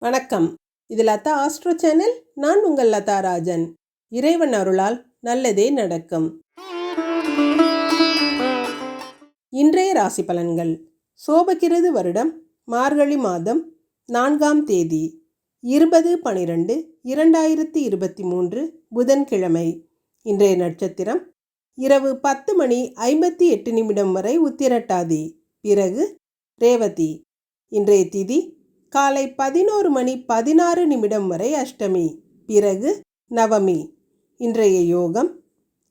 வணக்கம். இது Latha astro channel. நான் உங்கள் லதா ராஜன். இறைவன் அருளால் நல்லதே நடக்கும். இன்றைய ராசி பலன்கள். சோபகிருது வருடம் மார்கழி மாதம் நான்காம் தேதி. இருபது பனிரெண்டு இரண்டாயிரத்தி இருபத்தி மூன்று புதன்கிழமை. இன்றைய நட்சத்திரம் இரவு பத்து மணி ஐம்பத்தி எட்டு நிமிடம் வரை உத்திரட்டாதி. பிறகு ரேவதி. இன்றைய திதி காலை பதினோரு மணி பதினாறு நிமிடம் வரை அஷ்டமி பிறகு நவமி. இன்றைய யோகம்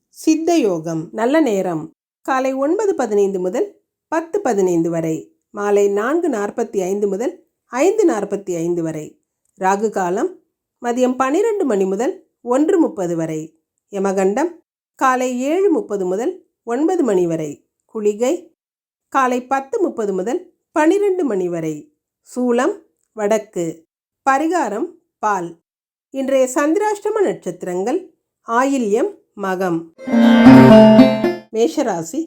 சித்த யோகம். நல்ல நேரம். காலை ஒன்பது பதினைந்து முதல் பத்து பதினைந்து வரை. மாலை நான்கு நாற்பத்தி ஐந்து முதல் ஐந்து நாற்பத்தி ஐந்து வரை. ராகு காலம் மதியம் பன்னிரெண்டு மணி முதல் ஒன்று முப்பது வரை. யமகண்டம் காலை ஏழு முப்பது முதல் ஒன்பது மணி வரை. குளிகை காலை பத்து முப்பது முதல் பன்னிரெண்டு மணி வரை. சூலம் வடக்கு. பரிகாரம் பால். இன்றைய சந்திராஷ்டம நட்சத்திரங்கள் ஆயில்யம் மகம். மேஷராசி.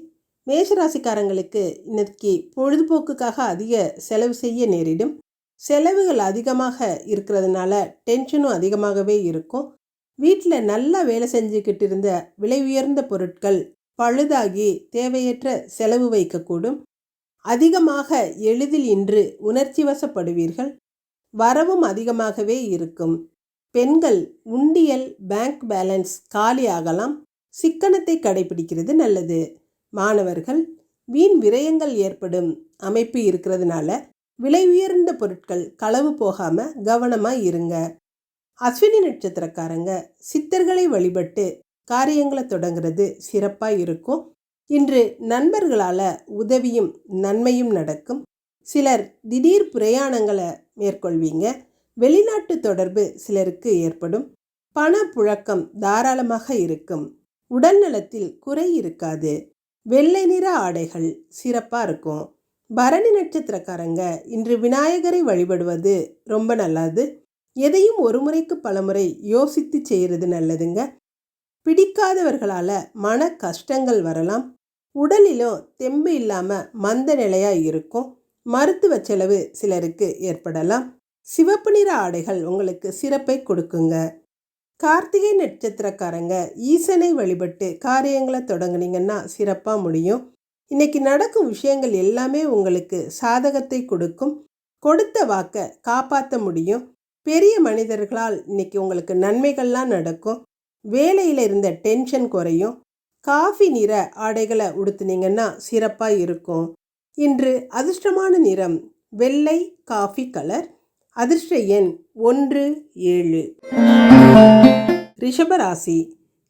மேஷராசிக்காரங்களுக்கு இன்னைக்கு பொழுதுபோக்குக்காக அதிக செலவு செய்ய நேரிடும். செலவுகள் அதிகமாக இருக்கிறதுனால டென்ஷனும் அதிகமாகவே இருக்கும். வீட்டில் நல்லா வேலை செஞ்சுக்கிட்டு இருந்த விலை உயர்ந்த பொருட்கள் பழுதாகி தேவையற்ற செலவு வைக்கக்கூடும். அதிகமாக எளிதில் இன்று உணர்ச்சி வசப்படுவீர்கள். வரவும் அதிகமாகவே இருக்கும். பெண்கள் உண்டியல் பேங்க் பேலன்ஸ் காலியாகலாம் சிக்கனத்தை கடைபிடிக்கிறது நல்லது. மாணவர்கள் வீண் விரயங்கள் ஏற்படும். அமைப்பு இருக்கிறதுனால விலை உயர்ந்த பொருட்கள் களவு போகாம கவனமா இருங்க. அஸ்வினி நட்சத்திரக்காரங்க சித்தர்களை வழிபட்டு காரியங்களை தொடங்குறது சிறப்பாக இருக்கும். இன்று நண்பர்களால் உதவியும் நன்மையும் நடக்கும். சிலர் திடீர் பிரயாணங்களை மேற்கொள்வீங்க. வெளிநாட்டு தொடர்பு சிலருக்கு ஏற்படும். பணப்புழக்கம் தாராளமாக இருக்கும். உடல் நலத்தில் குறை இருக்காது. வெள்ளை நிற ஆடைகள் சிறப்பாக இருக்கும். பரணி நட்சத்திரக்காரங்க இன்று விநாயகரை வழிபடுவது ரொம்ப நல்லது. எதையும் ஒரு முறைக்கு பலமுறை யோசித்து செய்கிறது நல்லதுங்க. பிடிக்காதவர்களால் மன கஷ்டங்கள் வரலாம். உடலிலும் தெம்பு இல்லாமல் மந்த நிலையாக இருக்கும். மருத்துவ செலவு சிலருக்கு ஏற்படலாம். சிவப்பு நிற ஆடைகள் உங்களுக்கு சிறப்பை கொடுக்குங்க. கார்த்திகை நட்சத்திரக்காரங்க ஈசனை வழிபட்டு காரியங்களை தொடங்குனீங்கன்னா சிறப்பாக முடியும். இன்னைக்கு நடக்கும் விஷயங்கள் எல்லாமே உங்களுக்கு சாதகத்தை கொடுக்கும். கொடுத்த வாக்கை காப்பாற்ற முடியும். பெரிய மனிதர்களால் இன்னைக்கு உங்களுக்கு நன்மைகள்லாம் நடக்கும். வேலையில் இருந்த டென்ஷன் குறையும். காஃபி நிற ஆடைகளை உடுத்துனீங்கன்னா சிறப்பாக இருக்கும். இன்று அதிர்ஷ்டமான நிறம் வெள்ளை காஃபி கலர் அதிர்ஷ்ட எண் ஒன்று ஏழு. ரிஷபராசி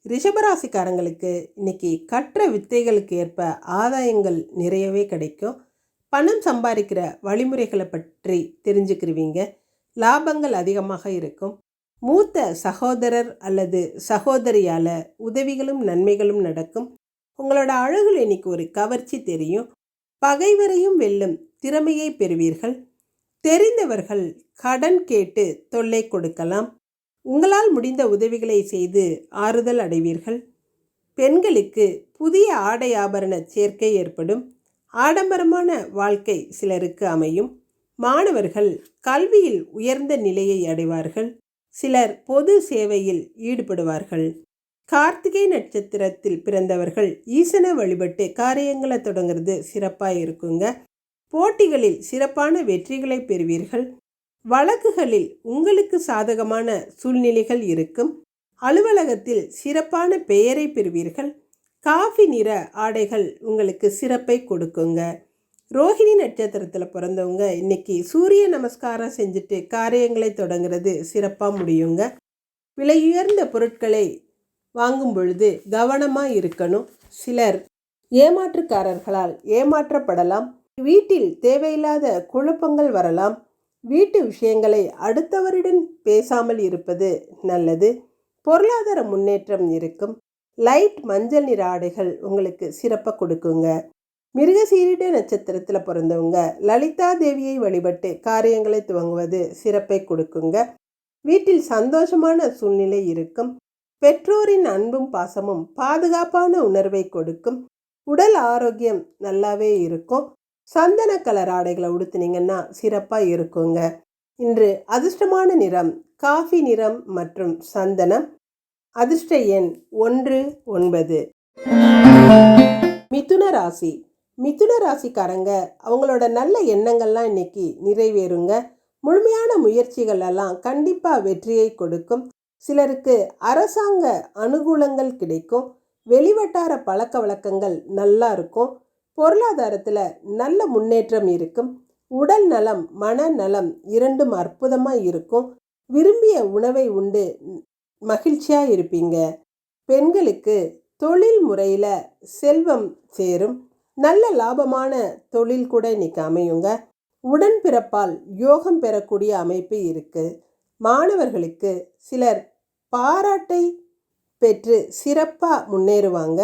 ரிஷபராசிக்காரங்களுக்கு இன்னைக்கு கற்ற வித்தைகளுக்கு ஏற்ப ஆதாயங்கள் நிறையவே கிடைக்கும். பணம் சம்பாதிக்கிற வழிமுறைகளை பற்றி தெரிஞ்சுக்கிருவீங்க. லாபங்கள் அதிகமாக இருக்கும். மூத்த சகோதரர் அல்லது சகோதரியால் உதவிகளும் நன்மைகளும் நடக்கும். உங்களோட அழகுல இன்னைக்கு ஒரு கவர்ச்சி தெரியும். பகைவரையும் வெல்லும் திறமையை பெறுவீர்கள். தெரிந்தவர்கள் கடன் கேட்டு தொல்லை கொடுக்கலாம். உங்களால் முடிந்த உதவிகளை செய்து ஆறுதல் அடைவீர்கள். பெண்களுக்கு புதிய ஆடை ஆபரண சேர்க்கை ஏற்படும். ஆடம்பரமான வாழ்க்கை சிலருக்கு அமையும். மாணவர்கள் கல்வியில் உயர்ந்த நிலையை அடைவார்கள். சிலர் பொது சேவையில் ஈடுபடுவார்கள். கார்த்திகை நட்சத்திரத்தில் பிறந்தவர்கள் ஈசனை வழிபட்டு காரியங்களை தொடங்குறது சிறப்பாக இருக்குங்க. போட்டிகளில் சிறப்பான வெற்றிகளை பெறுவீர்கள். வழக்குகளில் உங்களுக்கு சாதகமான சூழ்நிலைகள் இருக்கும். அலுவலகத்தில் சிறப்பான பெயரை பெறுவீர்கள். காஃபி நிற ஆடைகள் உங்களுக்கு சிறப்பை கொடுக்குங்க. ரோஹிணி நட்சத்திரத்தில் பிறந்தவங்க இன்னைக்கு சூரிய நமஸ்காரம் செஞ்சுட்டு காரியங்களை தொடங்குறது சிறப்பாக முடியுங்க. விலையுயர்ந்த பொருட்களை வாங்கும் பொழுது கவனமாக இருக்கணும். சிலர் ஏமாற்றுக்காரர்களால் ஏமாற்றப்படலாம். வீட்டில் தேவையில்லாத குழப்பங்கள் வரலாம். வீட்டு விஷயங்களை அடுத்தவரிடம் பேசாமல் இருப்பது நல்லது. பொருளாதார முன்னேற்றம் இருக்கும். லைட் மஞ்சள் நிற ஆடைகள் உங்களுக்கு சிறப்பாக கொடுக்குங்க. மிருகசீரிட நட்சத்திரத்தில் பிறந்தவங்க லலிதா தேவியை வழிபட்டு காரியங்களை துவங்குவது சிறப்பை கொடுக்குங்க. வீட்டில் சந்தோஷமான சூழ்நிலை இருக்கும். பெற்றோரின் அன்பும் பாசமும் பாதுகாப்பான உணர்வை கொடுக்கும். உடல் ஆரோக்கியம் நல்லாவே இருக்கும். சந்தன கலர் ஆடைகளை உடுத்துனீங்கன்னா சிறப்பாக இருக்குங்க. இன்று அதிர்ஷ்டமான நிறம் காஃபி நிறம் மற்றும் சந்தனம். அதிர்ஷ்ட எண் ஒன்று ஒன்பது. மிதுன ராசி. மிதுன ராசிக்காரங்க அவங்களோட நல்ல எண்ணங்கள்லாம் இன்னைக்கு நிறைவேறுங்க. முழுமையான முயற்சிகள் எல்லாம் கண்டிப்பாக வெற்றியை கொடுக்கும். சிலருக்கு அரசாங்க அனுகூலங்கள் கிடைக்கும் வெளிவட்டார பழக்க வழக்கங்கள் நல்லா இருக்கும் பொருளாதாரத்தில் நல்ல முன்னேற்றம் இருக்கும் உடல் நலம் மனநலம் இரண்டும் அற்புதமாக இருக்கும் விரும்பிய உணவை உண்டு மகிழ்ச்சியாக இருப்பீங்க. பெண்களுக்கு தொழில் முறையில் செல்வம் சேரும் நல்ல லாபமான தொழில் கூட இன்னைக்கு அமையுங்க. உடன்பிறப்பால் யோகம் பெறக்கூடிய அமைப்பு இருக்குது மாணவர்களுக்கு சிலர் பாராட்டை பெற்று சிறப்பாக முன்னேறுவாங்க.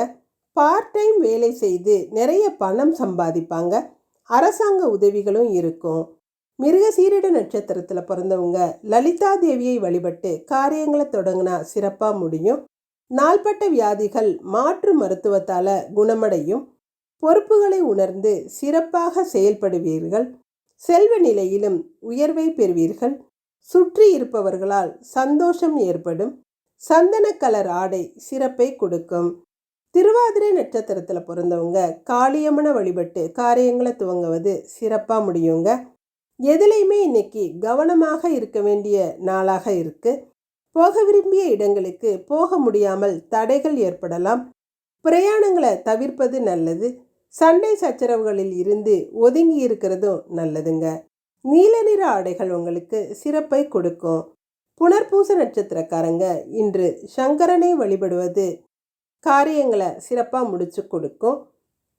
பார்ட் டைம் வேலை செய்து நிறைய பணம் சம்பாதிப்பாங்க. அரசாங்க உதவிகளும் இருக்கும். மிருகசீரிட நட்சத்திரத்தில் பிறந்தவங்க லலிதா தேவியை வழிபட்டு காரியங்களை தொடங்கினா சிறப்பாக முடியும். நாள்பட்ட வியாதிகள் மாற்று மருத்துவத்தால் குணமடையும். பொறுப்புகளை உணர்ந்து சிறப்பாக செயல்படுவீர்கள். செல்வ நிலையிலும் உயர்வை பெறுவீர்கள். சுற்றி இருப்பவர்களால் சந்தோஷம் ஏற்படும். சந்தன கலர் ஆடை சிறப்பை கொடுக்கும். திருவாதிரை நட்சத்திரத்தில் பிறந்தவங்க காளியம்மனை வழிபட்டு காரியங்களை துவங்குவது சிறப்பாக முடியுங்க. எதுலேயுமே இன்னைக்கு கவனமாக இருக்க வேண்டிய நாளாக இருக்கு. போக விரும்பிய இடங்களுக்கு போக முடியாமல் தடைகள் ஏற்படலாம். பிரயாணங்களை தவிர்ப்பது நல்லது. சண்டை சச்சரவுகளில் இருந்து ஒதுங்கி இருக்கிறதும் நல்லதுங்க. நீல நிற ஆடைகள் உங்களுக்கு சிறப்பை கொடுக்கும். புனர்பூச நட்சத்திரக்காரங்க இன்று சங்கரனை வழிபடுவது காரியங்களை சிறப்பாக முடிச்சு கொடுக்கும்.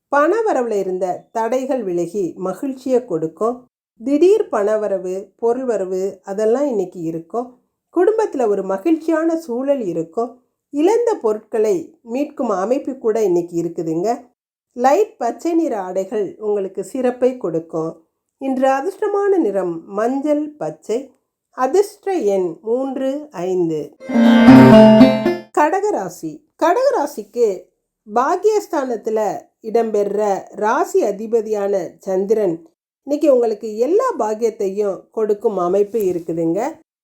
பண வரவில் இருந்த தடைகள் விலகி மகிழ்ச்சியை கொடுக்கும். திடீர் பணவரவு பொருள் வரவு அதெல்லாம் இன்னைக்கு இருக்கும். குடும்பத்தில் ஒரு மகிழ்ச்சியான சூழல் இருக்கும். இழந்த பொருட்களை மீட்கும் அமைப்பு கூட இன்றைக்கி இருக்குதுங்க. லைட் பச்சை நிற ஆடைகள் உங்களுக்கு சிறப்பை கொடுக்கும். இன்று அதிர்ஷ்டமான நிறம் மஞ்சள் பச்சை. அதிர்ஷ்ட எண் மூன்று ஐந்து. கடகராசி கடகராசிக்கு பாக்கியஸ்தானத்தில் இடம்பெற்ற ராசி அதிபதியான சந்திரன் இன்னைக்கு உங்களுக்கு எல்லா பாக்கியத்தையும் கொடுக்கும் அமைப்பு இருக்குதுங்க.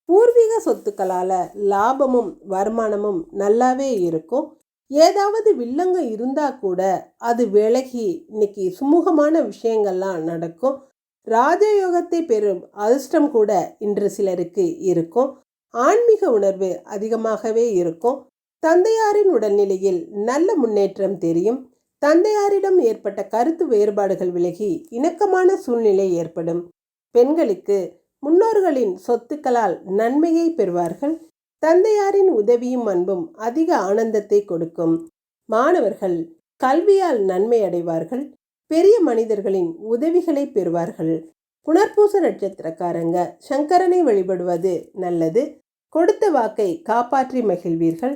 பூர்வீக சொத்துக்களால் லாபமும் வருமானமும் நல்லாவே இருக்கும். ஏதாவது வில்லங்க இருந்தால் கூட அது விலகி இன்னைக்கு சுமூகமான விஷயங்கள்லாம் நடக்கும். ராஜயோகத்தை பெறும் அதிர்ஷ்டம் கூட இன்று சிலருக்கு இருக்கும். ஆன்மீக உணர்வு அதிகமாகவே இருக்கும். தந்தையாரின் உடல்நிலையில் நல்ல முன்னேற்றம் தெரியும். தந்தையாரிடம் ஏற்பட்ட கருத்து வேறுபாடுகள் விலகி இணக்கமான சூழ்நிலை ஏற்படும். பெண்களுக்கு முன்னோர்களின் சொத்துக்களால் நன்மையை பெறுவார்கள். தந்தையாரின் உதவியும் அன்பும் அதிக ஆனந்தத்தை கொடுக்கும். மாணவர்கள் கல்வியால் நன்மை அடைவார்கள். பெரிய மனிதர்களின் உதவிகளை பெறுவார்கள். புனர்பூச நட்சத்திரக்காரங்க சங்கரனை வழிபடுவது நல்லது. கொடுத்த வாக்கை காப்பாற்றி மகிழ்வீர்கள்.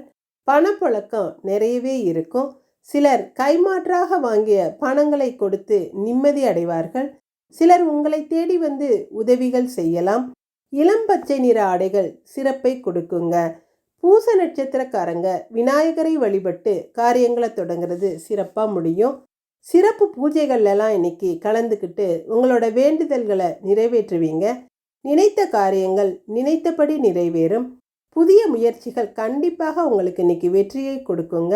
பணப்புழக்கம் நிறையவே இருக்கும். சிலர் கைமாற்றாக வாங்கிய பணங்களை கொடுத்து நிம்மதி அடைவார்கள். சிலர் உங்களை தேடி வந்து உதவிகள் செய்யலாம். இளம் பச்சை நிற ஆடைகள் சிறப்பை கொடுக்குங்க. பூச நட்சத்திரக்காரங்க விநாயகரை வழிபட்டு காரியங்களை தொடங்குறது சிறப்பாக முடியும். சிறப்பு பூஜைகள்லாம் இன்னைக்கு கலந்துக்கிட்டு உங்களோட வேண்டுதல்களை நிறைவேற்றுவீங்க. நினைத்த காரியங்கள் நினைத்தபடி நிறைவேறும். புதிய முயற்சிகள் கண்டிப்பாக உங்களுக்கு இன்னைக்கு வெற்றியை கொடுக்குங்க.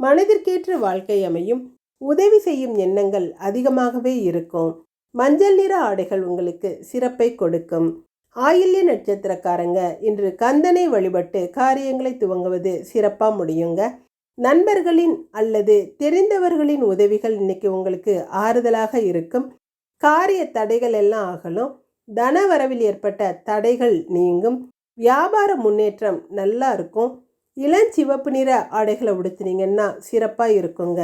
மனதிற்கேற்ற வாழ்க்கை அமையும். உதவி செய்யும் எண்ணங்கள் அதிகமாகவே இருக்கும். மஞ்சள் நிற ஆடைகள் உங்களுக்கு சிறப்பை கொடுக்கும். ஆயில்ய நட்சத்திரக்காரங்க இன்று கந்தனை வழிபட்டு காரியங்களை துவங்குவது சிறப்பாக முடியுங்க. நண்பர்களின் அல்லது தெரிந்தவர்களின் உதவிகள் இன்னைக்கு உங்களுக்கு ஆறுதலாக இருக்கும். காரிய தடைகள் எல்லாம் ஆகலும் தன வரவில் ஏற்பட்ட தடைகள் நீங்கும். வியாபார முன்னேற்றம் நல்லா இருக்கும். இளஞ்சிவப்பு நிற ஆடைகளை உடுத்தினீங்கன்னா சிறப்பாக இருக்குங்க.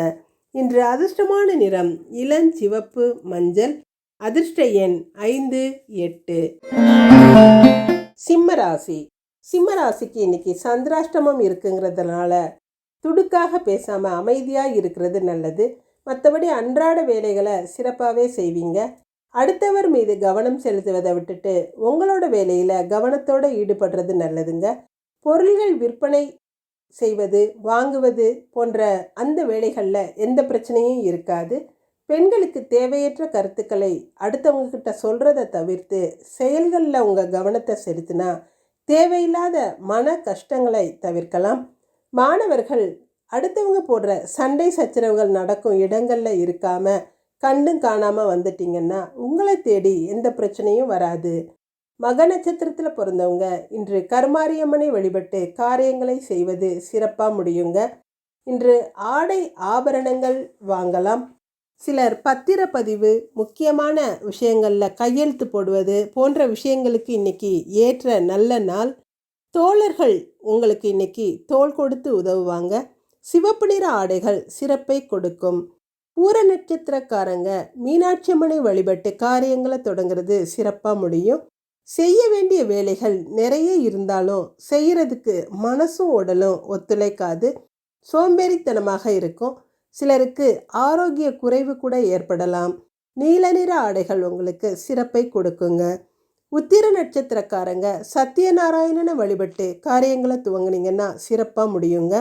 இன்று அதிர்ஷ்டமான நிறம் இளஞ்சிவப்பு மஞ்சள். அதிர்ஷ்ட எண் ஐந்து எட்டு. சிம்மராசி சிம்மராசிக்கு இன்னைக்கு சந்திராஷ்டமம் இருக்குங்கிறதுனால துடுக்காக பேசாமல் அமைதியாக இருக்கிறது நல்லது. மற்றபடி அன்றாட வேலைகளை சிறப்பாகவே செய்வீங்க. அடுத்தவர் மீது கவனம் செலுத்துவதை விட்டுட்டு உங்களோட வேலையில் கவனத்தோடு ஈடுபடுறது நல்லதுங்க. பொருள்கள் விற்பனை செய்வது வாங்குவது போன்ற அந்த வேலைகளில் எந்த பிரச்சனையும் இருக்காது. பெண்களுக்கு தேவையற்ற கருத்துக்களை அடுத்தவங்கக்கிட்ட சொல்கிறத தவிர்த்து செயல்களில் உங்கள் கவனத்தை செலுத்தினா தேவையில்லாத மன கஷ்டங்களை தவிர்க்கலாம். மாணவர்கள் அடுத்தவங்க போடுற சண்டை சச்சரவுகள் நடக்கும் இடங்களில் இருக்காமல் கண்டும் காணாமல் வந்துட்டீங்கன்னா உங்களை தேடி எந்த பிரச்சனையும் வராது. மக நட்சத்திரத்தில் பிறந்தவங்க இன்று கருமாரியம்மனை வழிபட்டு காரியங்களை செய்வது சிறப்பாக முடியுங்க. இன்று ஆடை ஆபரணங்கள் வாங்கலாம். சிலர் பத்திரப்பதிவு முக்கியமான விஷயங்களில் கையெழுத்து போடுவது போன்ற விஷயங்களுக்கு இன்னைக்கு ஏற்ற நல்ல நாள். தோழர்கள் உங்களுக்கு இன்னைக்கு தோல் கொடுத்து உதவுவாங்க. சிவப்பு நிற ஆடைகள் சிறப்பை கொடுக்கும். பூர நட்சத்திரக்காரங்க மீனாட்சி அம்மனை வழிபட்டு காரியங்களை தொடங்குறது சிறப்பாக முடியும். செய்ய வேண்டிய வேலைகள் நிறைய இருந்தாலும் செய்கிறதுக்கு மனசும் உடலும் ஒத்துழைக்காது. சோம்பேறித்தனமாக இருக்கும். சிலருக்கு ஆரோக்கிய குறைவு கூட ஏற்படலாம். நீல நிற ஆடைகள் உங்களுக்கு சிறப்பை கொடுக்குங்க. உத்திர நட்சத்திரக்காரங்க சத்யநாராயணனை வழிபட்டு காரியங்களை துவங்குனீங்கன்னா சிறப்பாக முடியுங்க.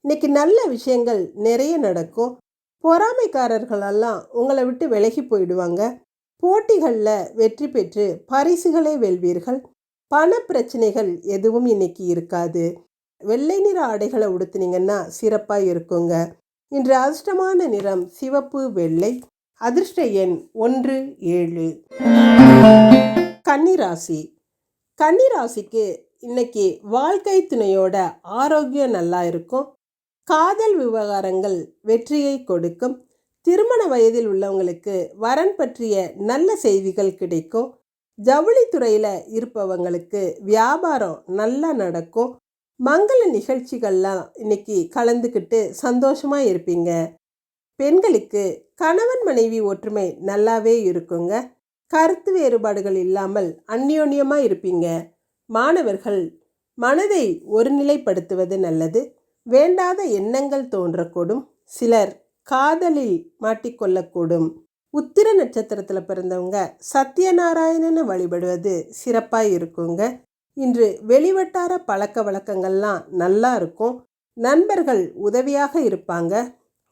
இன்னைக்கு நல்ல விஷயங்கள் நிறைய நடக்கும். பொறாமைக்காரர்களெல்லாம் உங்களை விட்டு விலகி போயிடுவாங்க. போட்டிகளில் வெற்றி பெற்று பரிசுகளை வெல்வீர்கள். பண பிரச்சனைகள் எதுவும் இன்னைக்கு இருக்காது. வெள்ளை நிற ஆடைகளை உடுத்துனீங்கன்னா சிறப்பாக இருக்குங்க. இன்று அதிர்ஷ்டமான நிறம் சிவப்பு வெள்ளை. அதிர்ஷ்ட எண் ஒன்று ஏழு. கன்னிராசி. கன்னிராசிக்கு இன்னைக்கு வாழ்க்கை துணையோட ஆரோக்கியம் நல்லா இருக்கும். காதல் விவகாரங்கள் வெற்றியை கொடுக்கும். திருமண வயதில் உள்ளவங்களுக்கு வரன் பற்றிய நல்ல செய்திகள் கிடைக்கும். ஜவுளித்துறையில் இருப்பவங்களுக்கு வியாபாரம் நல்லா நடக்கும். மங்கள நிகழ்ச்சிகள்லாம் இன்னைக்கு கலந்துக்கிட்டு சந்தோஷமாக இருப்பீங்க. பெண்களுக்கு கணவன் மனைவி ஒற்றுமை நல்லாவே இருக்குங்க. கருத்து வேறுபாடுகள் இல்லாமல் அந்யோன்யமாக இருப்பீங்க. மாணவர்கள் மனதை ஒருநிலைப்படுத்துவது நல்லது. வேண்டாத எண்ணங்கள் தோன்றக்கூடும். சிலர் காதலில் மாட்டிக்கொள்ளக்கூடும். உத்திர நட்சத்திரத்தில் பிறந்தவங்க சத்யநாராயணனை வழிபடுவது சிறப்பாக இருக்குங்க. இன்று வெளிவட்டார பழக்க வழக்கங்கள்லாம் நல்லா இருக்கும். நண்பர்கள் உதவியாக இருப்பாங்க.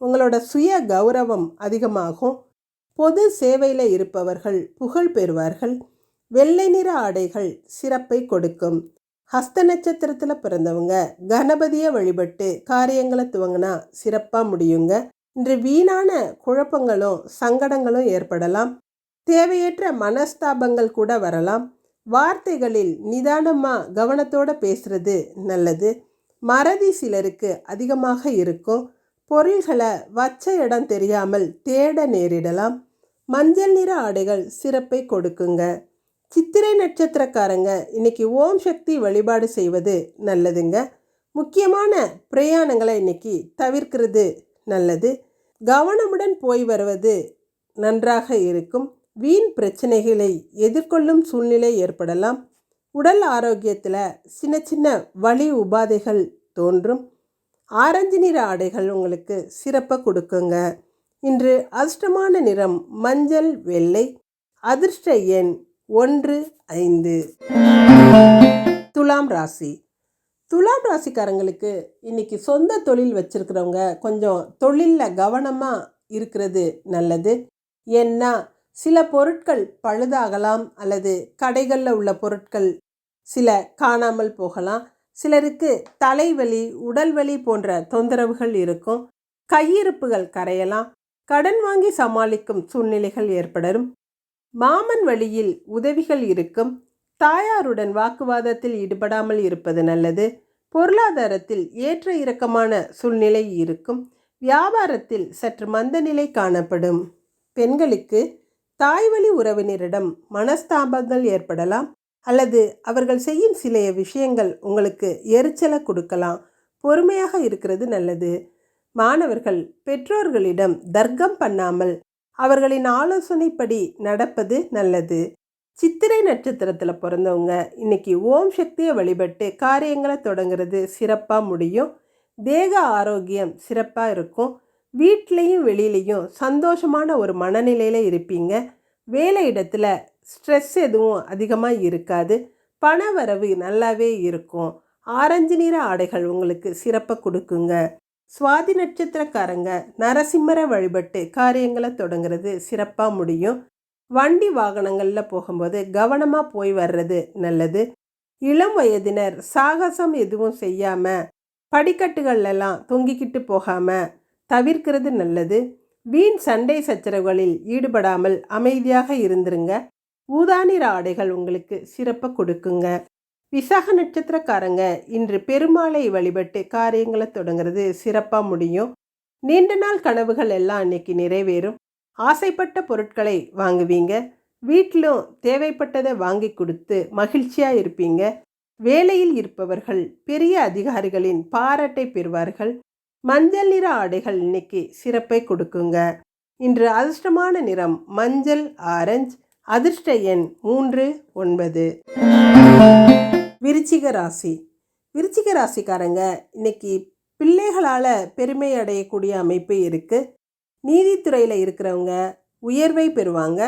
உங்களோட சுய கௌரவம் அதிகமாகும். பொது சேவையில் இருப்பவர்கள் புகழ் பெறுவார்கள். வெள்ளை நிற ஆடைகள் சிறப்பை கொடுக்கும். ஹஸ்த நட்சத்திரத்தில் பிறந்தவங்க கணபதியை வழிபட்டு காரியங்களை துவங்கினா சிறப்பாக முடியுங்க. இன்று வீணான குழப்பங்களும் சங்கடங்களும் ஏற்படலாம். தேவையற்ற மனஸ்தாபங்கள் கூட வரலாம். வார்த்தைகளில் நிதானமாக கவனத்தோடு பேசுறது நல்லது. மறதி சிலருக்கு அதிகமாக இருக்கும். பொருள்களை வச்ச இடம் தெரியாமல் தேட நேரிடலாம். மஞ்சள் நிற ஆடைகள் சிறப்பை கொடுக்குங்க. சித்திரை நட்சத்திரக்காரங்க இன்னைக்கு ஓம் சக்தி வழிபாடு செய்வது நல்லதுங்க. முக்கியமான பிரயாணங்களை இன்னைக்கு தவிர்க்கிறது நல்லது. கவனமுடன் போய் வருவது நன்றாக இருக்கும். வீண் பிரச்சனைகளை எதிர்கொள்ளும் சூழ்நிலை ஏற்படலாம். உடல் ஆரோக்கியத்தில் சின்ன சின்ன வலி உபாதைகள் தோன்றும். ஆரஞ்சு நிற ஆடைகள் உங்களுக்கு சிறப்பாக கொடுக்குங்க. இன்று அதிர்ஷ்டமான நிறம் மஞ்சள் வெள்ளை. அதிர்ஷ்ட எண் ஒன்று ஐந்து. துலாம் ராசி. துலாம் ராசிக்காரங்களுக்கு இன்னைக்கு சொந்த தொழில் வச்சிருக்கிறவங்க கொஞ்சம் தொழிலில் கவனமாக இருக்கிறது நல்லது. ஏன்னா சில பொருட்கள் பழுதாகலாம் அல்லது கடைகளில் உள்ள பொருட்கள் சில காணாமல் போகலாம். சிலருக்கு தலைவலி உடல்வலி போன்ற தொந்தரவுகள் இருக்கும். கையிருப்புகள் கரையலாம். கடன் வாங்கி சமாளிக்கும் சூழ்நிலைகள் ஏற்படும் மாமன் வழியில் உதவிகள் இருக்கும். தாயாருடன் வாக்குவாதத்தில் ஈடுபடாமல் இருப்பது நல்லது. பொருளாதாரத்தில் ஏற்ற இறக்கமான சூழ்நிலை இருக்கும். வியாபாரத்தில் சற்று மந்த நிலை காணப்படும். பெண்களுக்கு தாய்வழி உறவினரிடம் மனஸ்தாபங்கள் ஏற்படலாம். அல்லது அவர்கள் செய்யும் சில விஷயங்கள் உங்களுக்கு எரிச்சலை கொடுக்கலாம். பொறுமையாக இருக்கிறது நல்லது. மாணவர்கள் பெற்றோர்களிடம் தர்க்கம் பண்ணாமல் அவர்களின் ஆலோசனைப்படி நடப்பது நல்லது. சித்திரை நட்சத்திரத்தில் பிறந்தவங்க இன்னைக்கு ஓம் சக்தியை வழிபட்டு காரியங்களை தொடங்குறது சிறப்பாக முடியும். தேக ஆரோக்கியம் சிறப்பாக இருக்கும். வீட்லேயும் வெளியிலையும் சந்தோஷமான ஒரு மனநிலையில் இருப்பீங்க. வேலை இடத்துல ஸ்ட்ரெஸ் எதுவும் அதிகமாக இருக்காது. பண வரவு நல்லாவே இருக்கும். ஆரஞ்சு நிற ஆடைகள் உங்களுக்கு சிறப்பாக கொடுக்குங்க. சுவாதி நட்சத்திரக்காரங்க நரசிம்மரை வழிபட்டு காரியங்களை தொடங்குறது சிறப்பாக முடியும். வண்டி வாகனங்களில் போகும்போது கவனமாக போய் வர்றது நல்லது. இளம் வயதினர் சாகசம் எதுவும் செய்யாமல் படிக்கட்டுகள்லாம் தொங்கிக்கிட்டு போகாமல் தவிர்க்கிறது நல்லது. வீண் சண்டை சச்சரவுகளில் ஈடுபடாமல் அமைதியாக இருந்துருங்க. ஊதானிற ஆடைகள் உங்களுக்கு சிறப்பை கொடுக்குங்க. விசாக நட்சத்திரக்காரங்க இன்று பெருமாளை வழிபட்டு காரியங்களை தொடங்குறது சிறப்பாக முடியும். நீண்ட நாள் கனவுகள் எல்லாம் அன்னைக்கு நிறைவேறும். ஆசைப்பட்ட பொருட்களை வாங்குவீங்க. வீட்டிலும் தேவைப்பட்டதை வாங்கி கொடுத்து மகிழ்ச்சியாக இருப்பீங்க. வேலையில் இருப்பவர்கள் பெரிய அதிகாரிகளின் பாராட்டை பெறுவார்கள். மஞ்சள் நிற ஆடைகள் இன்னைக்கு சிறப்பை கொடுக்குங்க. இன்று அதிர்ஷ்டமான நிறம் மஞ்சள் ஆரஞ்சு அதிர்ஷ்ட எண் மூன்று ஒன்பது. விருச்சிக ராசி. விருச்சிக ராசிக்காரங்க இன்னைக்கு பிள்ளைகளால் பெருமை அடையக்கூடிய அமைப்பு இருக்குது நீதித்துறையில் இருக்கிறவங்க உயர்வை பெறுவாங்க.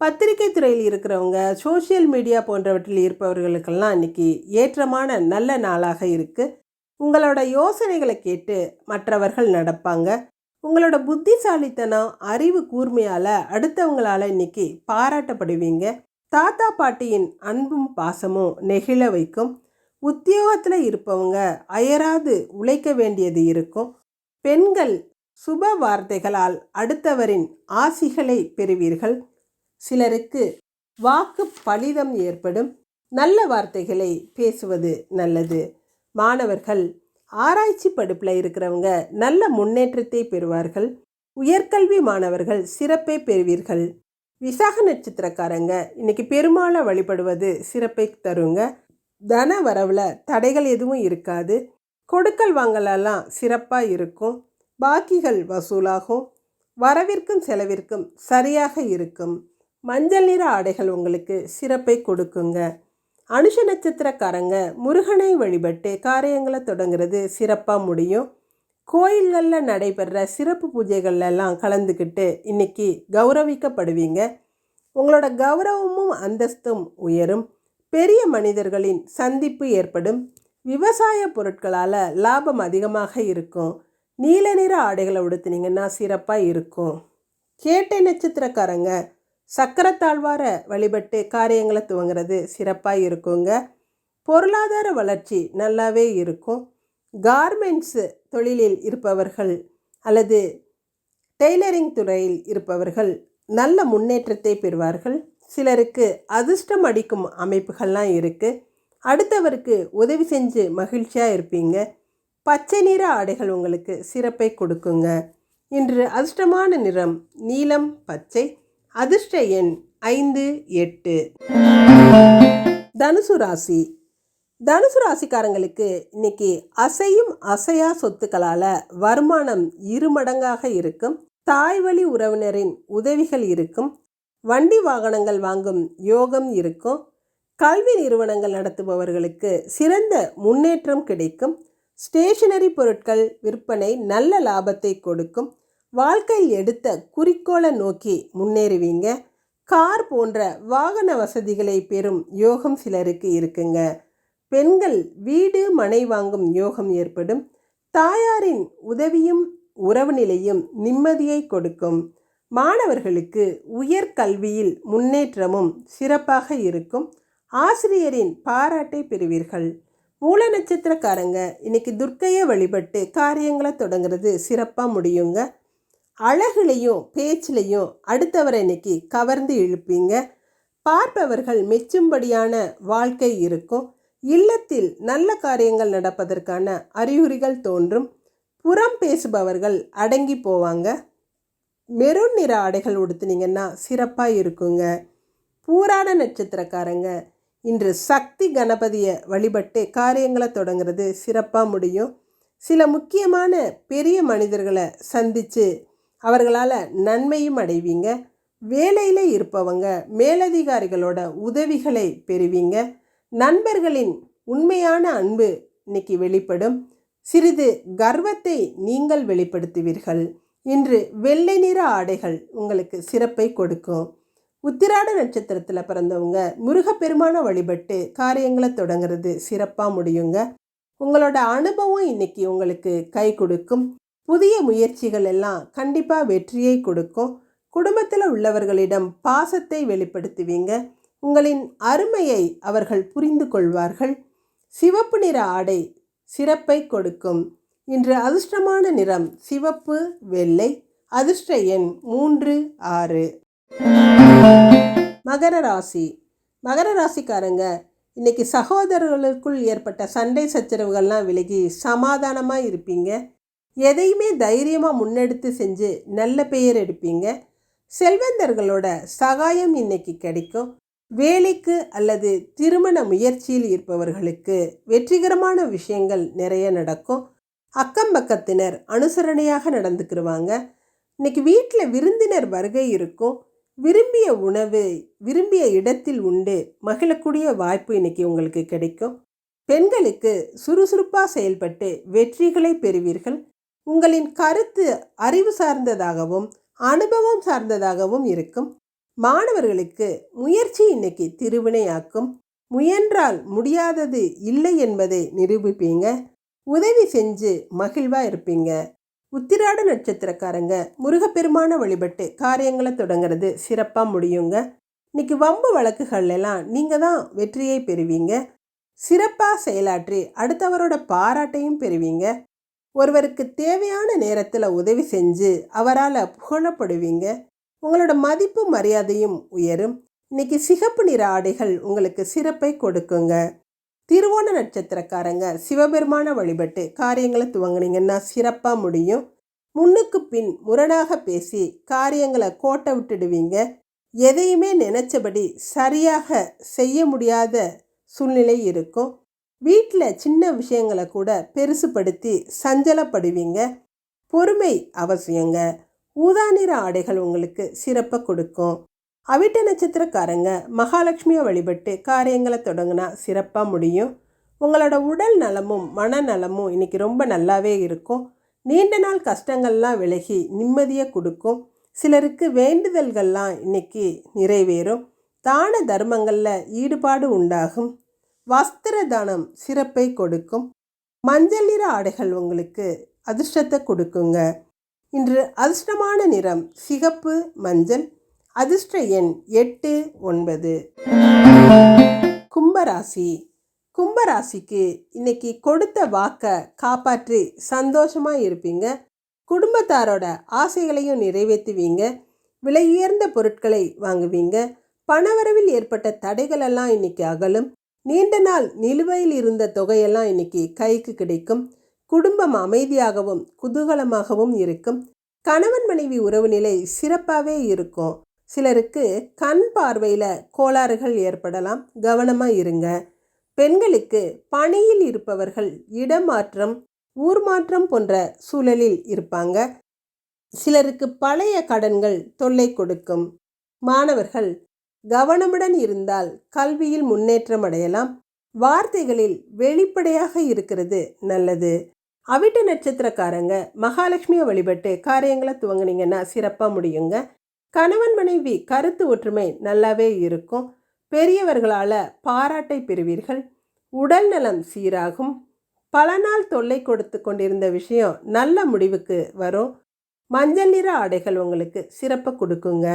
பத்திரிகை துறையில் இருக்கிறவங்க சோஷியல் மீடியா போன்றவற்றில் இருப்பவர்களுக்கெல்லாம் இன்னைக்கு ஏற்றமான நல்ல நாளாக இருக்குது உங்களோட யோசனைகளை கேட்டு மற்றவர்கள் நடப்பாங்க. உங்களோட புத்திசாலித்தனம் அறிவு கூர்மையால் அடுத்தவங்களால் இன்னைக்கு பாராட்டப்படுவீங்க. தாத்தா பாட்டியின் அன்பும் பாசமும் நெகிழ வைக்கும். உத்தியோகத்தில் இருப்பவங்க அயராது உழைக்க வேண்டியது இருக்கும். பெண்கள் சுப வார்த்தைகளால் அடுத்தவரின் ஆசிகளை பெறுவீர்கள். சிலருக்கு வாக்கு பலிதம் ஏற்படும். நல்ல வார்த்தைகளை பேசுவது நல்லது. மாணவர்கள் ஆராய்ச்சி படிப்பில் இருக்கிறவங்க நல்ல முன்னேற்றத்தை பெறுவார்கள். உயர்கல்வி மாணவர்கள் சிறப்பை பெறுவீர்கள். விசாக நட்சத்திரக்காரங்க இன்னைக்கு பெருமாளை வழிபடுவது சிறப்பை தருங்க. தன வரவில் தடைகள் எதுவும் இருக்காது. கொடுக்கல் வாங்கலெல்லாம் சிறப்பாக இருக்கும். பாக்கிகள் வசூலாகும். வரவிற்கும் செலவிற்கும் சரியாக இருக்கும். மஞ்சள் நிற ஆடைகள் உங்களுக்கு சிறப்பை கொடுக்குங்க. அனுஷ நட்சத்திரக்காரங்க முருகனை வழிபட்டு காரியங்களை தொடங்குறது சிறப்பாக முடியும். கோயில்களில் நடைபெற சிறப்பு பூஜைகள்லாம் கலந்துக்கிட்டு இன்னைக்கு கௌரவிக்கப்படுவீங்க. உங்களோட கௌரவமும் அந்தஸ்தும் உயரும். பெரிய மனிதர்களின் சந்திப்பு ஏற்படும். விவசாய பொருட்களால் லாபம் அதிகமாக இருக்கும். நீல நிற ஆடைகளை உடுத்துனீங்கன்னா சிறப்பாக இருக்கும். கேட்டை நட்சத்திரக்காரங்க சக்கரத்தாழ்வார வழிபட்டு காரியங்களை துவங்குறது சிறப்பாக இருக்குங்க. பொருளாதார வளர்ச்சி நல்லாவே இருக்கும். கார்மெண்ட்ஸு தொழிலில் இருப்பவர்கள் அல்லது டெய்லரிங் துறையில் இருப்பவர்கள் நல்ல முன்னேற்றத்தை பெறுவார்கள். சிலருக்கு அதிர்ஷ்டம் அடிக்கும் அமைப்புகள்லாம் இருக்குது அடுத்தவருக்கு உதவி செஞ்சு மகிழ்ச்சியாக இருப்பீங்க. பச்சை நிற ஆடைகள் உங்களுக்கு சிறப்பை கொடுக்குங்க. இன்று அதிர்ஷ்டமான நிறம் நீலம் பச்சை. அதிர்ஷ்ட எண் ஐந்து எட்டு. தனுசு ராசி. தனுசு ராசிக்காரங்களுக்கு இன்னைக்கு அசையும் அசையா சொத்துக்களால் வருமானம் இருமடங்காக இருக்கும். தாய் வழி உறவினரின் உதவிகள் இருக்கும். வண்டி வாகனங்கள் வாங்கும் யோகம் இருக்கும். கல்வி நிறுவனங்கள் நடத்துபவர்களுக்கு சிறந்த முன்னேற்றம் கிடைக்கும். ஸ்டேஷனரி பொருட்கள் விற்பனை நல்ல லாபத்தை கொடுக்கும். வாழ்க்கையில் எடுத்த குறிக்கோளை நோக்கி முன்னேறுவீங்க. கார் போன்ற வாகன வசதிகளை பெறும் யோகம் சிலருக்கு இருக்குங்க. பெண்கள் வீடு மனை வாங்கும் யோகம் ஏற்படும். தாயாரின் உதவியும் உறவு நிலையும் நிம்மதியை கொடுக்கும். மாணவர்களுக்கு உயர்கல்வியில் முன்னேற்றமும் சிறப்பாக இருக்கும். ஆசிரியரின் பாராட்டை பெறுவீர்கள். மூல நட்சத்திரக்காரங்க இன்னைக்கு துர்க்கையை வழிபட்டு காரியங்களை தொடங்குறது சிறப்பாக முடியுங்க. அழகுலையும் பேச்சிலையும் அடுத்தவரை இன்னைக்கு கவர்ந்து இழுப்பீங்க. பார்ப்பவர்கள் மெச்சும்படியான வாழ்க்கை இருக்கும். இல்லத்தில் நல்ல காரியங்கள் நடப்பதற்கான அறிகுறிகள் தோன்றும். புறம் பேசுபவர்கள் அடங்கி போவாங்க. மெரூன் நிற ஆடைகள் உடுத்துனீங்கன்னா சிறப்பாக இருக்குங்க. பூராட நட்சத்திரக்காரங்க. இன்று சக்தி கணபதியை வழிபட்டு காரியங்களை தொடங்குறது சிறப்பாக முடியும். சில முக்கியமான பெரிய மனிதர்களை சந்தித்து அவர்களால் நன்மையும் அடைவீங்க. வேலையில் இருப்பவங்க மேலதிகாரிகளோட உதவிகளை பெறுவீங்க. நண்பர்களின் உண்மையான அன்பு இன்னைக்கு வெளிப்படும். சிறிது கர்வத்தை நீங்கள் வெளிப்படுத்துவீர்கள். இன்று வெள்ளை நிற ஆடைகள் உங்களுக்கு சிறப்பை கொடுக்கும். உத்திராட நட்சத்திரத்தில் பிறந்தவங்க முருகப்பெருமான வழிபட்டு காரியங்களை தொடங்குறது சிறப்பாக முடியுங்க. உங்களோட அனுபவம் இன்னைக்கு உங்களுக்கு கை கொடுக்கும். புதிய முயற்சிகள் எல்லாம் கண்டிப்பாக வெற்றியை கொடுக்கும். குடும்பத்தில் உள்ளவர்களிடம் பாசத்தை வெளிப்படுத்துவீங்க. உங்களின் அருமையை அவர்கள் புரிந்து கொள்வார்கள். சிவப்பு நிற ஆடை சிறப்பை கொடுக்கும். இன்று அதிர்ஷ்டமான நிறம் சிவப்பு வெள்ளை. அதிர்ஷ்ட எண் மூன்று ஆறு. மகர ராசி. மகர ராசிக்காரங்க இன்னைக்கு சகோதரர்களுக்குள் ஏற்பட்ட சண்டை சச்சரவுகள்லாம் விலகி சமாதானமாக இருப்பீங்க. எதையுமே தைரியமாக முன்னெடுத்து செஞ்சு நல்ல பெயர் எடுப்பீங்க. செல்வந்தர்களோட சகாயம் இன்னைக்கு கிடைக்கும். வேலைக்கு அல்லது திருமண முயற்சியில் இருப்பவர்களுக்கு வெற்றிகரமான விஷயங்கள் நிறைய நடக்கும். அக்கம் பக்கத்தினர் அனுசரணையாக நடந்துக்கிடுவாங்க இன்னைக்கு வீட்டில் விருந்தினர் வருகை இருக்கும். விரும்பிய உணவு விரும்பிய இடத்தில் உண்டு மகிழக்கூடிய வாய்ப்பு இன்னைக்கு உங்களுக்கு கிடைக்கும். பெண்களுக்கு சுறுசுறுப்பாக செயல்பட்டு வெற்றிகளை பெறுவீர்கள். உங்களின் கருத்து அறிவு சார்ந்ததாகவும் அனுபவம் சார்ந்ததாகவும் இருக்கும். மாணவர்களுக்கு முயற்சி இன்னைக்கு திருவினையாக்கும். முயன்றால் முடியாதது இல்லை என்பதை நிரூபிப்பீங்க. உதவி செஞ்சு மகிழ்வாக இருப்பீங்க. உத்திராட நட்சத்திரக்காரங்க முருகப்பெருமான வழிபட்டு காரியங்களை தொடங்குறது சிறப்பாக முடியுங்க. இன்னைக்கு வம்பு வழக்குகள் எல்லாம் நீங்கள் தான் வெற்றியை பெறுவீங்க. சிறப்பாக செயலாற்றி அடுத்தவரோட பாராட்டையும் பெறுவீங்க. ஒருவருக்கு தேவையான நேரத்தில் உதவி செஞ்சு அவரால் புகழப்படுவீங்க. உங்களோட மதிப்பு மரியாதையும் உயரும். இன்னைக்கு சிகப்பு நிற ஆடைகள் உங்களுக்கு சிறப்பை கொடுக்குங்க. திருவோண நட்சத்திரக்காரங்க சிவபெருமான வழிபட்டு காரியங்களை துவங்குனீங்கன்னா சிறப்பாக முடியும். முன்னுக்கு பின் முரணாக பேசி காரியங்களை கோட்டை விட்டுடுவீங்க. எதையுமே நினச்சபடி சரியாக செய்ய முடியாத சூழ்நிலை இருக்கும். வீட்டில் சின்ன விஷயங்களை கூட பெருசுப்படுத்தி சஞ்சலப்படுவீங்க. பொறுமை அவசியங்க. ஊதா நிற ஆடைகள் உங்களுக்கு சிறப்பை கொடுக்கும். அவிட்ட நட்சத்திரக்காரங்க மகாலட்சுமியை வழிபட்டு காரியங்களை தொடங்கினா சிறப்பாக முடியும். உங்களோட உடல் நலமும் மனநலமும் இன்னைக்கு ரொம்ப நல்லாவே இருக்கும். நீண்ட நாள் கஷ்டங்கள்லாம் விலகி நிம்மதியை கொடுக்கும். சிலருக்கு வேண்டுதல்கள்லாம் இன்னைக்கு நிறைவேறும். தான தர்மங்களில் ஈடுபாடு உண்டாகும். வஸ்திர தானம் சிறப்பை கொடுக்கும். மஞ்சள் நிற ஆடைகள் உங்களுக்கு அதிர்ஷ்டத்தை கொடுக்குங்க. இன்று அதிர்ஷ்டமான நிறம் சிகப்பு மஞ்சள். அதிர்ஷ்ட எண் எட்டு ஒன்பது. கும்பராசி. கும்பராசிக்கு இன்னைக்கு கொடுத்த வாக்கை காப்பாற்றி சந்தோஷமாக இருப்பீங்க. குடும்பத்தாரோட ஆசைகளையும் நிறைவேற்றுவீங்க. விலை உயர்ந்த பொருட்களை வாங்குவீங்க. பணவரவில் ஏற்பட்ட தடைகளெல்லாம் இன்னைக்கு அகலும். நீண்ட நாள் நிலுவையில் இருந்த தொகையெல்லாம் இன்னைக்கு கைக்கு கிடைக்கும். குடும்பம் அமைதியாகவும் குதூகலமாகவும் இருக்கும். கணவன் மனைவி உறவு நிலை சிறப்பாகவே இருக்கும். சிலருக்கு கண் பார்வையில் கோளாறுகள் ஏற்படலாம். கவனமாக இருங்க. பெண்களுக்கு பணியில் இருப்பவர்கள் இடமாற்றம் ஊர் மாற்றம் போன்ற சூழலில் இருப்பாங்க. சிலருக்கு பழைய கடன்கள் தொல்லை கொடுக்கும். மாணவர்கள் கவனமுடன் இருந்தால் கல்வியில் முன்னேற்றம் அடையலாம். வார்த்தைகளில் வெளிப்படையாக இருக்கிறது நல்லது. அவிட்ட நட்சத்திரக்காரங்க மகாலட்சுமியை வழிபட்டு காரியங்களை துவங்குனீங்கன்னா சிறப்பாக முடியுங்க. கணவன் மனைவி கருத்து ஒற்றுமை நல்லாவே இருக்கும். பெரியவர்களால் பாராட்டை பெறுவீர்கள். உடல் நலம் சீராகும். பல நாள் தொல்லை கொடுத்து கொண்டிருந்த விஷயம் நல்ல முடிவுக்கு வரும். மஞ்சள் நிற ஆடைகள் உங்களுக்கு சிறப்பை கொடுக்குங்க.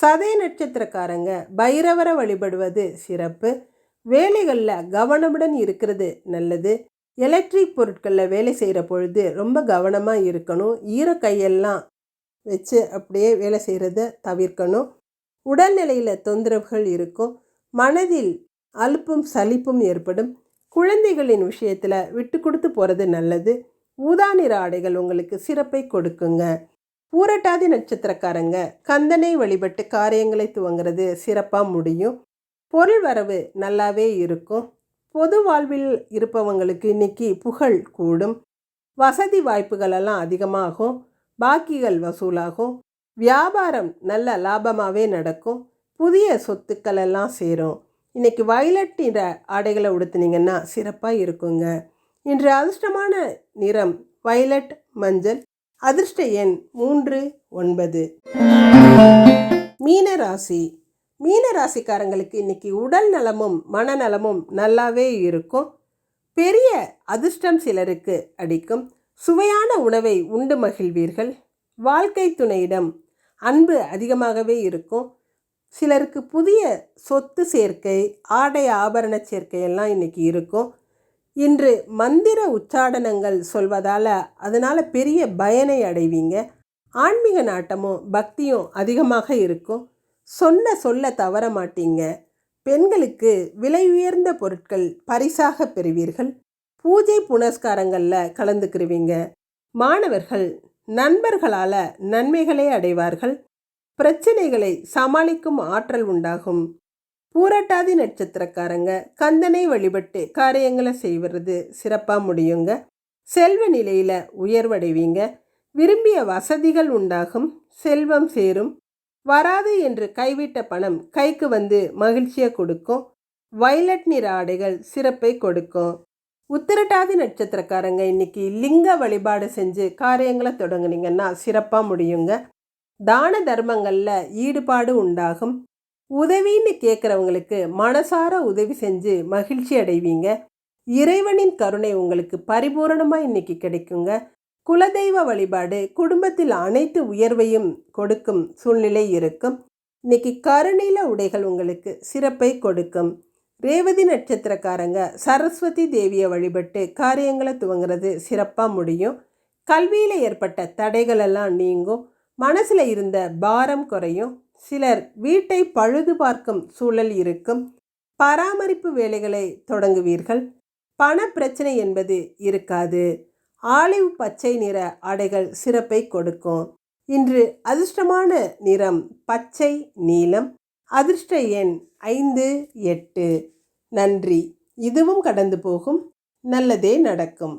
சதய நட்சத்திரக்காரங்க பைரவரை வழிபடுவது சிறப்பு. வேலைகளில் கவனமுடன் இருக்கிறது நல்லது. எலக்ட்ரிக் பொருட்களில் வேலை செய்கிற பொழுது ரொம்ப கவனமாக இருக்கணும். ஈர கையெல்லாம் வச்சு அப்படியே வேலை செய்கிறத தவிர்க்கணும். உடல்நிலையில் தொந்தரவுகள் இருக்கும். மனதில் அலுப்பும் சலிப்பும் ஏற்படும். குழந்தைகளின் விஷயத்தில் விட்டு கொடுத்து போகிறது நல்லது. ஊதா நிற ஆடைகள் உங்களுக்கு சிறப்பை கொடுக்குங்க. பூரட்டாதி நட்சத்திரக்காரங்க கந்தனை வழிபட்டு காரியங்களை துவங்குறது சிறப்பாக முடியும். பொருள் வரவு நல்லாவே இருக்கும். பொது வாழ்வில் இருப்பவங்களுக்கு இன்னைக்கு புகழ் கூடும். வசதி வாய்ப்புகளெல்லாம் அதிகமாகும். பாக்கிகள் வசூலாகும். வியாபாரம் நல்ல லாபமாகவே நடக்கும். புதிய சொத்துக்கள் எல்லாம் சேரும். இன்னைக்கு வயலட் நிற ஆடைகளை உடுத்துனீங்கன்னா சிறப்பாக இருக்குங்க. இன்று அதிர்ஷ்டமான நிறம் வயலட் மஞ்சள் அதிர்ஷ்ட எண் மூன்று ஒன்பது. மீன ராசி மீன ராசிக்காரங்களுக்கு இன்னைக்கு உடல் நலமும் மனநலமும் நல்லாவே இருக்கும். பெரிய அதிர்ஷ்டம் சிலருக்கு அடிக்கும். சுவையான உணவை உண்டு மகிழ்வீர்கள். வாழ்க்கை துணையிடம் அன்பு அதிகமாகவே இருக்கும். சிலருக்கு புதிய சொத்து சேர்க்கை ஆடை ஆபரண சேர்க்கை எல்லாம் இன்னைக்கு இருக்கும். இன்று மந்திர உச்சாடனங்கள் சொல்வதால் அதனால் பெரிய பயனை அடைவீங்க. ஆன்மீக நாட்டமும் பக்தியும் அதிகமாக இருக்கும். சொன்ன சொல்ல தவற மாட்டீங்க. பெண்களுக்கு விலை உயர்ந்த பொருட்கள் பரிசாக பெறுவீர்கள். பூஜை புனஸ்காரங்களில் கலந்துக்கிருவீங்க. மாணவர்கள் நண்பர்களால் நன்மைகளை அடைவார்கள். பிரச்சனைகளை சமாளிக்கும் ஆற்றல் உண்டாகும். பூரட்டாதி நட்சத்திரக்காரங்க கந்தனை வழிபட்டு காரியங்களை செய்வது சிறப்பாக முடியுங்க. செல்வ நிலையில் உயர்வடைவீங்க. விரும்பிய வசதிகள் உண்டாகும். செல்வம் சேரும். வராது என்று கைவிட்ட பணம் கைக்கு வந்து மகிழ்ச்சியை கொடுக்கும். வைலட் நிற ஆடைகள் சிறப்பை கொடுக்கும். உத்திரட்டாதி நட்சத்திரக்காரங்க இன்னைக்கு லிங்க வழிபாடு செஞ்சு காரியங்களை தொடங்குனீங்கன்னா சிறப்பாக முடியுங்க. தான தர்மங்களில் ஈடுபாடு உண்டாகும். உதவின்னு கேட்குறவங்களுக்கு மனசார உதவி செஞ்சு மகிழ்ச்சி அடைவீங்க. இறைவனின் கருணை உங்களுக்கு பரிபூரணமாக இன்னைக்கு கிடைக்குங்க. குலதெய்வ வழிபாடு குடும்பத்தில் அனைத்து உயர்வையும் கொடுக்கும் சூழ்நிலை இருக்கும். இன்னைக்கு கருநீல உடைகள் உங்களுக்கு சிறப்பை கொடுக்கும். ரேவதி நட்சத்திரக்காரங்க சரஸ்வதி தேவியை வழிபட்டு காரியங்களை துவங்குறது சிறப்பாக முடியும். கல்வியில் ஏற்பட்ட தடைகளெல்லாம் நீங்கும். மனசில் இருந்த பாரம் குறையும். சிலர் வீட்டை பழுது பார்க்கும் சூழல் இருக்கும். பராமரிப்பு வேலைகளை தொடங்குவீர்கள். பண பிரச்சனை என்பது இருக்காது. ஆலிவ் பச்சை நிற ஆடைகள் சிறப்பை கொடுக்கும். இன்று அதிர்ஷ்டமான நிறம் பச்சை நீலம் அதிர்ஷ்ட எண் ஐந்து எட்டு. நன்றி. இதுவும் கடந்து போகும். நல்லதே நடக்கும்.